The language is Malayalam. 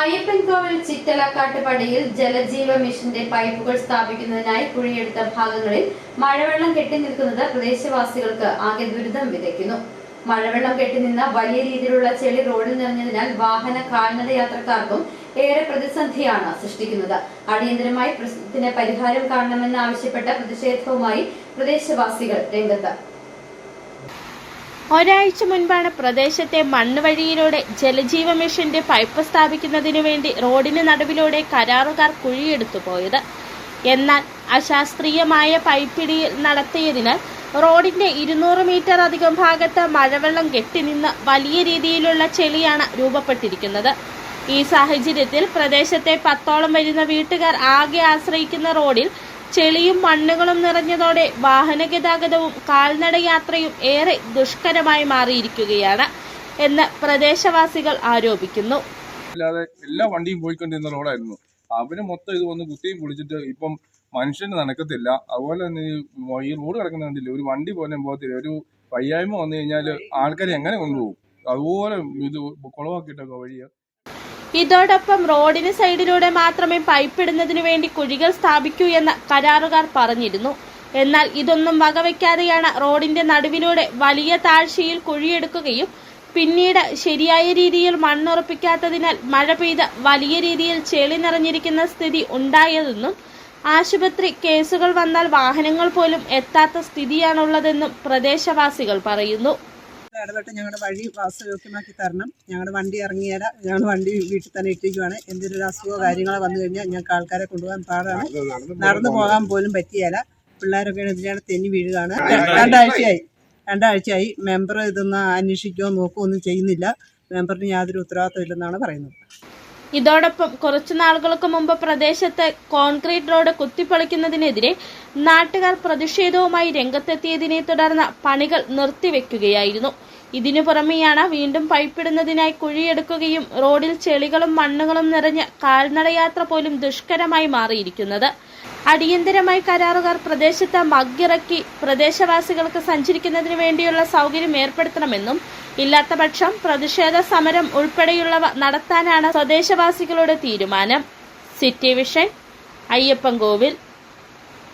അയ്യപ്പൻകോവിൽ ചിറ്റലക്കാട്ടുപടിയിൽ ജലജീവ മിഷന്റെ പൈപ്പുകൾ സ്ഥാപിക്കുന്നതിനായി കുഴിയെടുത്ത ഭാഗങ്ങളിൽ മഴവെള്ളം കെട്ടി നിൽക്കുന്നത് പ്രദേശവാസികൾക്ക് ആകെ ദുരിതം വിതയ്ക്കുന്നു. മഴവെള്ളം കെട്ടിനിന്ന വലിയ രീതിയിലുള്ള ചെളി റോഡിൽ നിറഞ്ഞതിനാൽ വാഹന കാൽനട യാത്രക്കാർക്കും ഏറെ പ്രതിസന്ധിയാണ് സൃഷ്ടിക്കുന്നത്. അടിയന്തരമായി പ്രശ്നത്തിന് പരിഹാരം കാണണമെന്ന് ആവശ്യപ്പെട്ട പ്രതിഷേധവുമായി പ്രദേശവാസികൾ രംഗത്ത്. ഒരാഴ്ച മുൻപാണ് പ്രദേശത്തെ മണ്ണ് വഴിയിലൂടെ ജലജീവ മിഷന്റെ പൈപ്പ് സ്ഥാപിക്കുന്നതിനു വേണ്ടി റോഡിന് നടുവിലൂടെ കരാറുകാർ കുഴിയെടുത്തു പോയത്. എന്നാൽ അശാസ്ത്രീയമായ പൈപ്പിടിയിൽ നടത്തിയതിനാൽ റോഡിന്റെ ഇരുന്നൂറ് മീറ്റർ അധികം ഭാഗത്ത് മഴവെള്ളം കെട്ടിനിന്ന് വലിയ രീതിയിലുള്ള ചെളിയാണ് രൂപപ്പെട്ടിരിക്കുന്നത്. ഈ സാഹചര്യത്തിൽ പ്രദേശത്തെ പത്തോളം വരുന്ന വീട്ടുകാർ ആകെ ആശ്രയിക്കുന്ന റോഡിൽ ചെളിയും മണ്ണുകളും നിറഞ്ഞതോടെ വാഹന ഗതാഗതവും കാൽനടയാത്രയും ഏറെ ദുഷ്കരമായി മാറിയിരിക്കുകയാണ് എന്ന് പ്രദേശവാസികൾ ആരോപിക്കുന്നു. അല്ലാതെ എല്ലാ വണ്ടിയും പോയിക്കൊണ്ടിരുന്ന റോഡായിരുന്നു. അവന് മൊത്തം ഇത് വന്ന് കുത്തിയും പൊളിച്ചിട്ട് ഇപ്പം മനുഷ്യന് നടക്കത്തില്ല അതുപോലെ തന്നെ ഈ റോഡ് കിടക്കുന്ന കണ്ടില്ല ഒരു വണ്ടി പോലും പോകത്തില്ല. ഒരു വയ്യായ്മ വന്നു കഴിഞ്ഞാൽ ആൾക്കാരെ എങ്ങനെ കൊണ്ടുപോകും? അതുപോലെ ഇത് കുളമാക്കിയിട്ടൊക്കെ വഴിയാ ഇതോടൊപ്പം റോഡിന് സൈഡിലൂടെ മാത്രമേ പൈപ്പ് ഇടുന്നതിനു വേണ്ടി കുഴികൾ സ്ഥാപിക്കൂ എന്ന് കരാറുകാർ പറഞ്ഞിരുന്നു. എന്നാൽ ഇതൊന്നും വകവയ്ക്കാതെയാണ് റോഡിന്റെ നടുവിലൂടെ വലിയ താഴ്ചയിൽ കുഴിയെടുക്കുകയും പിന്നീട് ശരിയായ രീതിയിൽ മണ്ണുറപ്പിക്കാത്തതിനാൽ മഴ പെയ്ത് വലിയ രീതിയിൽ ചെളി നിറഞ്ഞിരിക്കുന്ന സ്ഥിതി ഉണ്ടായതെന്നും ആശുപത്രി കേസുകൾ വന്നാൽ വാഹനങ്ങൾ പോലും എത്താത്ത സ്ഥിതിയാണുള്ളതെന്നും പ്രദേശവാസികൾ പറയുന്നു. ഇടപെട്ട് ഞങ്ങളുടെ വഴി വാസയോഗ്യമാക്കി തരണം. ഞങ്ങളുടെ വണ്ടി ഇറങ്ങിയാൽ ഞങ്ങളുടെ വണ്ടി വീട്ടിൽ തന്നെ ഇട്ടിരിക്കുവാണ്. എന്തെങ്കിലും ഒരു അസുഖമോ കാര്യങ്ങളോ വന്നു കഴിഞ്ഞാൽ ഞങ്ങൾക്ക് ആൾക്കാരെ കൊണ്ടുപോകാൻ പാടാണ്. നടന്നു പോകാൻ പോലും പറ്റിയാല. പിള്ളേരൊക്കെ ഇതിനാണ് തെന്നി വീഴുകയാണ്. രണ്ടാഴ്ചയായി. രണ്ടാഴ്ചയായി. മെമ്പർ ഇതൊന്ന് അന്വേഷിക്കുകയോ നോക്കുകയോ ഒന്നും ചെയ്യുന്നില്ല. മെമ്പറിന് യാതൊരു ഉത്തരവാദിത്വം ഇല്ലെന്നാണ് പറയുന്നത്. ഇതോടൊപ്പം കുറച്ചു നാളുകൾക്ക് മുമ്പ് പ്രദേശത്ത് കോൺക്രീറ്റ് റോഡ് കുത്തിപ്പൊളിക്കുന്നതിനെതിരെ നാട്ടുകാർ പ്രതിഷേധവുമായി രംഗത്തെത്തിയതിനെ തുടർന്ന് പണികൾ നിർത്തിവെക്കുകയായിരുന്നു. ഇതിനു പുറമെയാണ് വീണ്ടും പൈപ്പിടുന്നതിനായി കുഴിയെടുക്കുകയും റോഡിൽ ചെളികളും മണ്ണുകളും നിറഞ്ഞ് കാൽനടയാത്ര പോലും ദുഷ്കരമായി മാറിയിരിക്കുന്നത്. അടിയന്തരമായി കരാറുകാർ പ്രദേശത്ത് മഗ്ഗിറക്കി പ്രദേശവാസികൾക്ക് സഞ്ചരിക്കുന്നതിന് വേണ്ടിയുള്ള സൗകര്യം ഏർപ്പെടുത്തണമെന്നും ഇല്ലാത്ത പക്ഷം പ്രതിഷേധ സമരം ഉൾപ്പെടെയുള്ളവ നടത്താനാണ് സ്വദേശവാസികളുടെ തീരുമാനം. City vision Ayyappankovil.